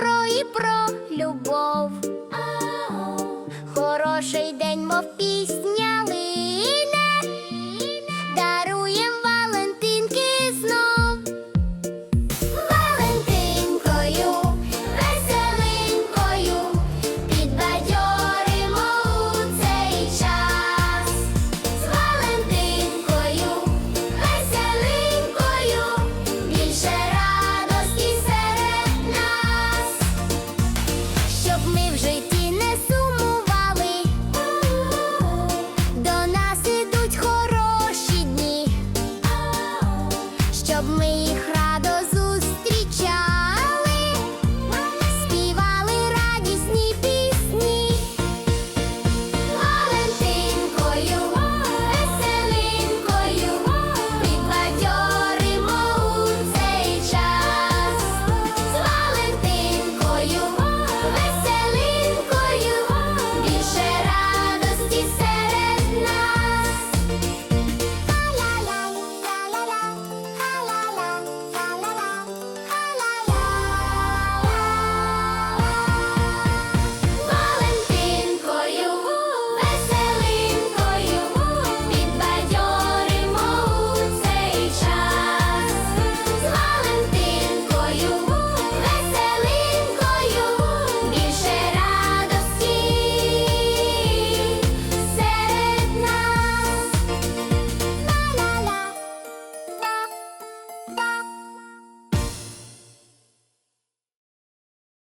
добро і про любов. Хороший день, мов пісня ми вже й